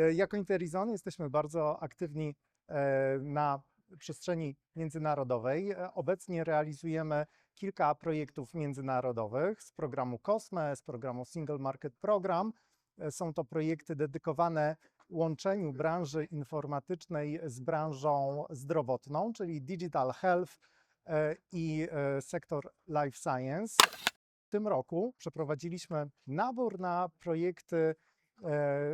E, Jako Interizon jesteśmy bardzo aktywni e, na przestrzeni międzynarodowej. E, Obecnie realizujemy kilka projektów międzynarodowych z programu COSME, z programu Single Market Program. Są to projekty dedykowane łączeniu branży informatycznej z branżą zdrowotną, czyli digital health i sektor life science. W tym roku przeprowadziliśmy nabór na projekty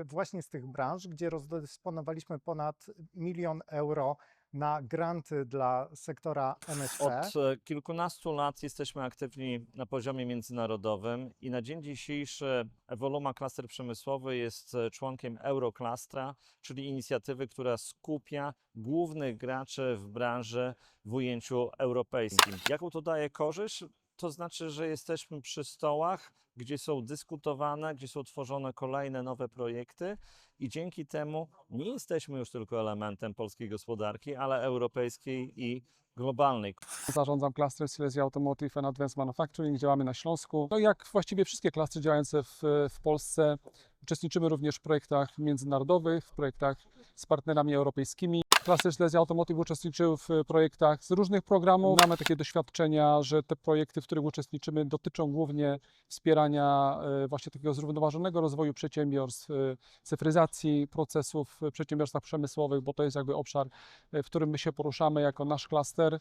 właśnie z tych branż, gdzie rozdysponowaliśmy ponad milion euro na granty dla sektora MSP. Od e, kilkunastu lat jesteśmy aktywni na poziomie międzynarodowym i na dzień dzisiejszy Evoluma Cluster Przemysłowy jest e, członkiem Euroclustra, czyli inicjatywy, która skupia głównych graczy w branży w ujęciu europejskim. Jaką to daje korzyść? To znaczy, że jesteśmy przy stołach, gdzie są dyskutowane, gdzie są tworzone kolejne nowe projekty i dzięki temu nie jesteśmy już tylko elementem polskiej gospodarki, ale europejskiej i globalnej. Zarządzam klastrem Silesia Automotive and Advanced Manufacturing, działamy na Śląsku. No jak właściwie wszystkie klastry działające w, w Polsce, uczestniczymy również w projektach międzynarodowych, w projektach z partnerami europejskimi. Klaster Silesia Automotive uczestniczył w projektach z różnych programów. Mamy takie doświadczenia, że te projekty, w których uczestniczymy, dotyczą głównie wspierania e, właśnie takiego zrównoważonego rozwoju przedsiębiorstw, e, cyfryzacji procesów w przedsiębiorstwach przemysłowych, bo to jest jakby obszar, e, w którym my się poruszamy jako nasz klaster.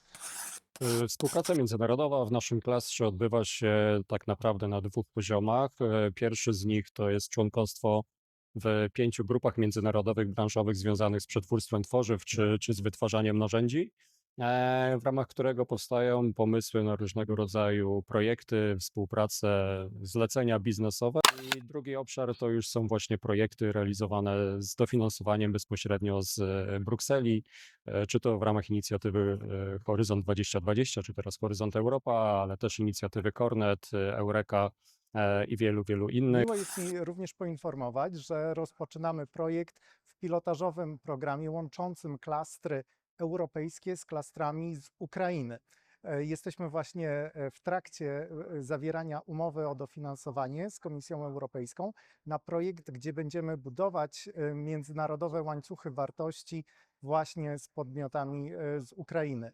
Współpraca międzynarodowa w naszym klastrze odbywa się tak naprawdę na dwóch poziomach. Pierwszy z nich to jest członkostwo w pięciu grupach międzynarodowych, branżowych związanych z przetwórstwem tworzyw czy, czy z wytwarzaniem narzędzi, e, w ramach którego powstają pomysły na różnego rodzaju projekty, współpracę, zlecenia biznesowe. I drugi obszar to już są właśnie projekty realizowane z dofinansowaniem bezpośrednio z e, Brukseli, e, czy to w ramach inicjatywy Horyzont 2020, czy teraz Horyzont Europa, ale też inicjatywy Cornet, Eureka i wielu, wielu innych. Miło jest mi również poinformować, że rozpoczynamy projekt w pilotażowym programie łączącym klastry europejskie z klastrami z Ukrainy. E, Jesteśmy właśnie e, w trakcie e, zawierania umowy o dofinansowanie z Komisją Europejską na projekt, gdzie będziemy budować e, międzynarodowe łańcuchy wartości właśnie z podmiotami e, z Ukrainy.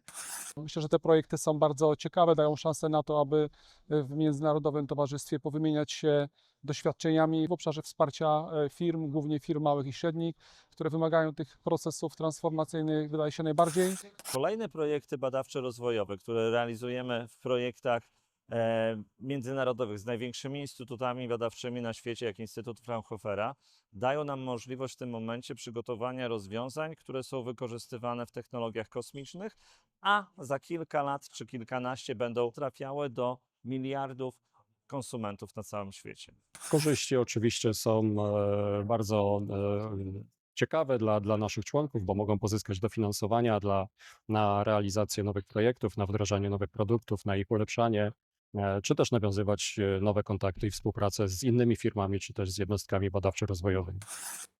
Myślę, że te projekty są bardzo ciekawe, dają szansę na to, aby w międzynarodowym towarzystwie powymieniać się doświadczeniami w obszarze wsparcia e, firm, głównie firm małych i średnich, które wymagają tych procesów transformacyjnych, wydaje się najbardziej. Kolejne projekty badawczo-rozwojowe, które realizujemy w projektach e, międzynarodowych z największymi instytutami badawczymi na świecie, jak Instytut Fraunhofera, dają nam możliwość w tym momencie przygotowania rozwiązań, które są wykorzystywane w technologiach kosmicznych, a za kilka lat czy kilkanaście będą trafiały do miliardów konsumentów na całym świecie. Korzyści oczywiście są e, bardzo e, ciekawe dla, dla naszych członków, bo mogą pozyskać dofinansowania dla, na realizację nowych projektów, na wdrażanie nowych produktów, na ich ulepszanie, e, czy też nawiązywać e, nowe kontakty i współpracę z innymi firmami, czy też z jednostkami badawczo-rozwojowymi.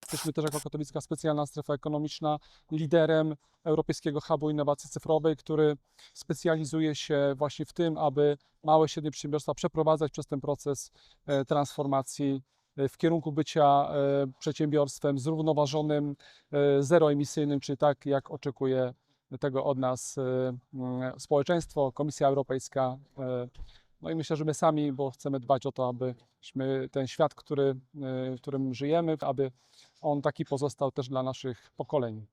Jesteśmy też jako Katowicka Specjalna Strefa Ekonomiczna liderem Europejskiego Hubu Innowacji Cyfrowej, który specjalizuje się właśnie w tym, aby małe i średnie przedsiębiorstwa przeprowadzać przez ten proces e, transformacji e, w kierunku bycia e, przedsiębiorstwem zrównoważonym, e, zeroemisyjnym, czyli tak jak oczekuje tego od nas e, społeczeństwo, Komisja Europejska. No i myślę, że my sami, bo chcemy dbać o to, abyśmy ten świat, który, w którym żyjemy, aby on taki pozostał też dla naszych pokoleń.